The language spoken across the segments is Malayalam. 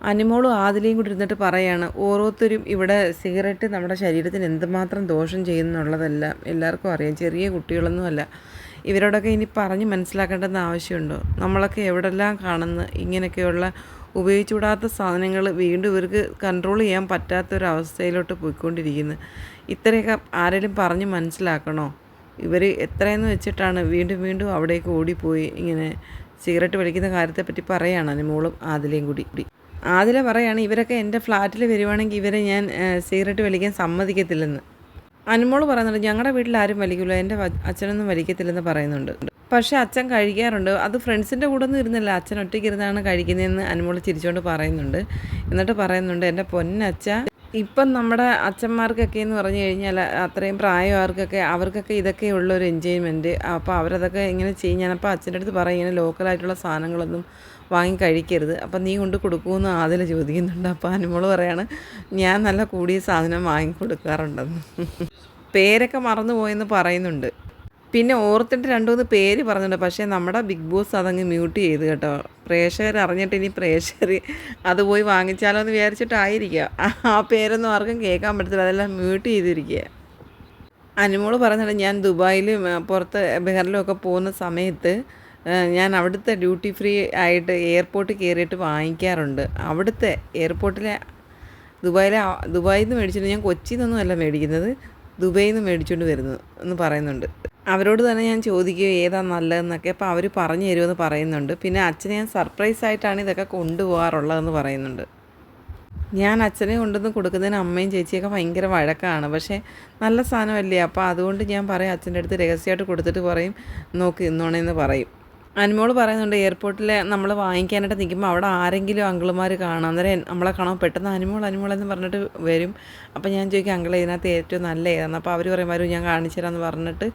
അനിമോളും ആദിലയും കൂടി ഇരുന്നിട്ട് പറയാണ് ഓരോരുത്തരും ഇവിടെ സിഗരറ്റ് നമ്മുടെ ശരീരത്തിന് എന്തുമാത്രം ദോഷം ചെയ്യുന്നുള്ളതല്ല എല്ലാവർക്കും അറിയാം ചെറിയ കുട്ടികളൊന്നുമല്ല ഇവരോടൊക്കെ ഇനി പറഞ്ഞ് മനസ്സിലാക്കേണ്ടെന്ന് ആവശ്യമുണ്ടോ? നമ്മളൊക്കെ എവിടെല്ലാം കാണുന്ന? ഇങ്ങനെയൊക്കെയുള്ള ഉപയോഗിച്ചുകൂടാത്ത സാധനങ്ങൾ വീണ്ടും ഇവർക്ക് കൺട്രോൾ ചെയ്യാൻ പറ്റാത്തൊരവസ്ഥയിലോട്ട് പോയിക്കൊണ്ടിരിക്കുന്നു. ഇത്രയൊക്കെ ആരെങ്കിലും പറഞ്ഞ് മനസ്സിലാക്കണോ? ഇവർ എത്രയെന്ന് വെച്ചിട്ടാണ് വീണ്ടും വീണ്ടും അവിടേക്ക് ഓടിപ്പോയി ഇങ്ങനെ സിഗരറ്റ് വലിക്കുന്ന കാര്യത്തെപ്പറ്റി പറയുകയാണ് അനുമോളും ആദിലയും കൂടി. ആദില പറയാണ് ഇവരൊക്കെ എന്റെ ഫ്ലാറ്റിൽ വരുവാണെങ്കിൽ ഇവരെ ഞാൻ സിഗരറ്റ് വലിക്കാൻ സമ്മതിക്കത്തില്ലെന്ന്. അനുമോൾ പറയുന്നുണ്ട് ഞങ്ങളുടെ വീട്ടിൽ ആരും വലിക്കില്ല എന്റെ അച്ഛനൊന്നും വലിക്കത്തില്ലെന്ന് പറയുന്നുണ്ട്. പക്ഷേ അച്ഛൻ കഴിക്കാറുണ്ട് അത് ഫ്രണ്ട്സിന്റെ കൂടെ ഒന്നും ഇരുന്നില്ല അച്ഛൻ ഒറ്റയ്ക്ക് ഇരുന്നാണ് കഴിക്കുന്നതെന്ന് അനുമോൾ ചിരിച്ചുകൊണ്ട് പറയുന്നുണ്ട്. എന്നിട്ട് പറയുന്നുണ്ട് എന്റെ പൊന്നച്ഛ ഇപ്പം നമ്മുടെ അച്ഛന്മാർക്കൊക്കെ എന്ന് പറഞ്ഞു കഴിഞ്ഞാൽ അത്രയും പ്രായമാർക്കൊക്കെ അവർക്കൊക്കെ ഇതൊക്കെ ഉള്ള ഒരു എൻജോയ്മെന്റ് അപ്പോൾ അവരതൊക്കെ ഇങ്ങനെ ചെയ്യും. ഞാനപ്പോൾ അച്ഛന്റെ അടുത്ത് പറയും ഇങ്ങനെ ലോക്കലായിട്ടുള്ള സാധനങ്ങളൊന്നും വാങ്ങി കഴിക്കരുത്. അപ്പം നീ കൊണ്ട് കൊടുക്കുമെന്ന് ആദ്യം ചോദിക്കുന്നുണ്ട്. അപ്പോൾ അനുമോൾ പറയാണ് ഞാൻ നല്ല കൂടിയ സാധനം വാങ്ങിക്കൊടുക്കാറുണ്ടെന്ന് പേരൊക്കെ മറന്നു പോയെന്ന് പറയുന്നുണ്ട്. പിന്നെ ഓർത്തിട്ട് രണ്ടു മൂന്ന് പേര് പറഞ്ഞിട്ടുണ്ട്. പക്ഷേ നമ്മുടെ ബിഗ് ബോസ് അതങ്ങ് മ്യൂട്ട് ചെയ്ത് കേട്ടോ. പ്രേക്ഷകർ അറിഞ്ഞിട്ട് ഇനി പ്രേക്ഷകർ അത് പോയി വാങ്ങിച്ചാലോ എന്ന് വിചാരിച്ചിട്ടായിരിക്കുക. ആ പേരൊന്നും ആർക്കും കേൾക്കാൻ പറ്റത്തില്ല. അതെല്ലാം മ്യൂട്ട് ചെയ്തിരിക്കുക. അനുമോൾ പറഞ്ഞത് ഞാൻ ദുബായിലും പുറത്ത് ബഹറിലും ഒക്കെ പോകുന്ന സമയത്ത് ഞാൻ അവിടുത്തെ ഡ്യൂട്ടി ഫ്രീ ആയിട്ട് എയർപോർട്ടിൽ കയറിയിട്ട് വാങ്ങിക്കാറുണ്ട്. അവിടുത്തെ എയർപോർട്ടിലെ ദുബായിലെ ദുബായിൽ നിന്ന് മേടിച്ചിട്ട് ഞാൻ കൊച്ചിയിൽ നിന്നൊന്നും അല്ല മേടിക്കുന്നത് ദുബായിൽ നിന്ന് മേടിച്ചുകൊണ്ട് വരുന്നു എന്ന് പറയുന്നുണ്ട്. അവരോട് തന്നെ ഞാൻ ചോദിക്കുകയോ ഏതാ നല്ലതെന്നൊക്കെ അപ്പോൾ അവർ പറഞ്ഞു തരുമെന്ന് പറയുന്നുണ്ട്. പിന്നെ അച്ഛനെ ഞാൻ സർപ്രൈസ് ആയിട്ടാണ് ഇതൊക്കെ കൊണ്ടുപോകാറുള്ളതെന്ന് പറയുന്നുണ്ട്. ഞാൻ അച്ഛനെ കൊണ്ടുവന്ന് കൊടുക്കുന്നതിന് അമ്മയും ചേച്ചിയൊക്കെ ഭയങ്കര വഴക്കാണ്. പക്ഷേ നല്ല സാധനമല്ലേ? അപ്പോൾ അതുകൊണ്ട് ഞാൻ പറയും അച്ഛന്റെ അടുത്ത് രഹസ്യമായിട്ട് കൊടുത്തിട്ട് പറയും നോക്ക് ഇന്നോണേന്ന് പറയും. അനുമോൾ പറയുന്നുണ്ട് എയർപോർട്ടിൽ നമ്മൾ വാങ്ങിക്കാനായിട്ട് നിൽക്കുമ്പോൾ അവിടെ ആരെങ്കിലും അങ്കിളുമാർ കാണാം അന്നേരം നമ്മളെ കാണാൻ പെട്ടെന്ന് അനുമോൾ അനുമോൾ എന്ന് പറഞ്ഞിട്ട് വരും. അപ്പോൾ ഞാൻ ചോദിക്കും അങ്കിൾ ഇതിനകത്ത് ഏറ്റവും നല്ല ഏതാണ് അപ്പോൾ അവർ പറയും വരും ഞാൻ കാണിച്ചു തരാമെന്ന് പറഞ്ഞിട്ട്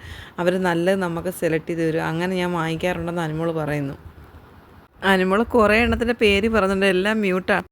അവർ നല്ലത് നമുക്ക് സെലക്ട് ചെയ്ത് തരും. അങ്ങനെ ഞാൻ വാങ്ങിക്കാറുണ്ടെന്ന് അനുമോൾ പറയുന്നു. അനുമോൾ കുറേ എണ്ണത്തിന്റെ പേര് പറഞ്ഞിട്ടുണ്ട് എല്ലാം മ്യൂട്ടാണ്